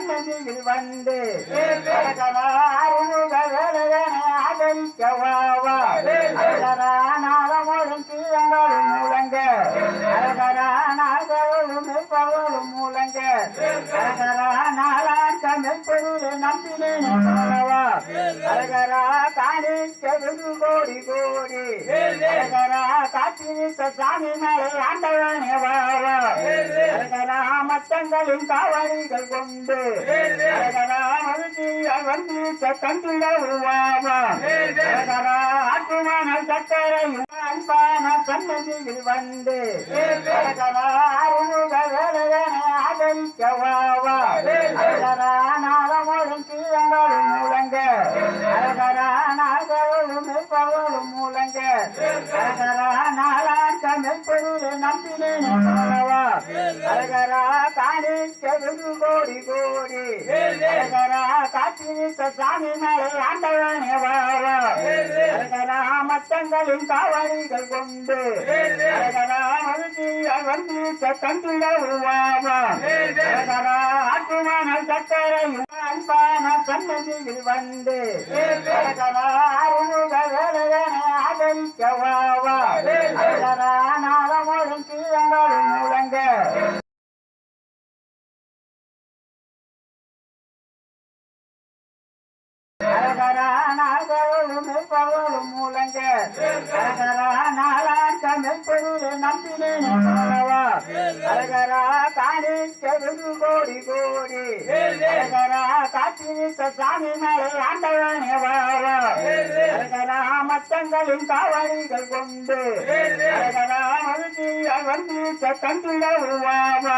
கண்ணனில் வந்து அழகராருமுக வேலையனை ஆதரிக்கவாவா? அழகரா நாதமோதும் தீயங்களும் முழங்க அழகரா தமிழ் பொருள் நம்பினேன் அழகரா காணிக்க வெகு கோடி கோடி. அழகரா காத்திருத்த சாமி மலை ஆண்டவனே அழகரா மத்தங்களின் கொண்டு அழகரா தந்திட உருவாவா ஆட்டுமான சக்கரையும் அன்பான சன்னதியில் வந்து. ஆதரிக்கவாவா? அழகரா நாதமோதும் முழங்க. அழகரா நாதவளும் முழங்க. நாளான் தமிழ் நம்பினேன். சொல்லவா அழகரா காணிக்க வெகு கோடி கோடி. அழகரா காத்திருத்த சாமி மலை ஆண்டவனே வாவா அழகரா மத்தங்களின் காவலிகள் கொண்டு. அழகரா மகிழ்ச்சியால் வந்திருக்க தந்திட உருவாவா அழகரா ஆற்றுமான சக்கரையும் அன்பான சன்னதியில் வந்து. அழகரா அருமுக வேலையனை ஆதரிக்கவாவா அழகரா அழகரா நாதவளும் முழங்க அழகரா நாளான் நம்பினேன் சொல்லவா அழகரா காணிக்க வெகு கோடி கோடி அழகரா காத்திருத்த சாமி மலை ஆண்டவனே வாவா அழகரா மத்தங்களின் காவலிகள் கொண்டு அழகரா மகிழ்ச்சியால் வந்திருக்க உருவாவா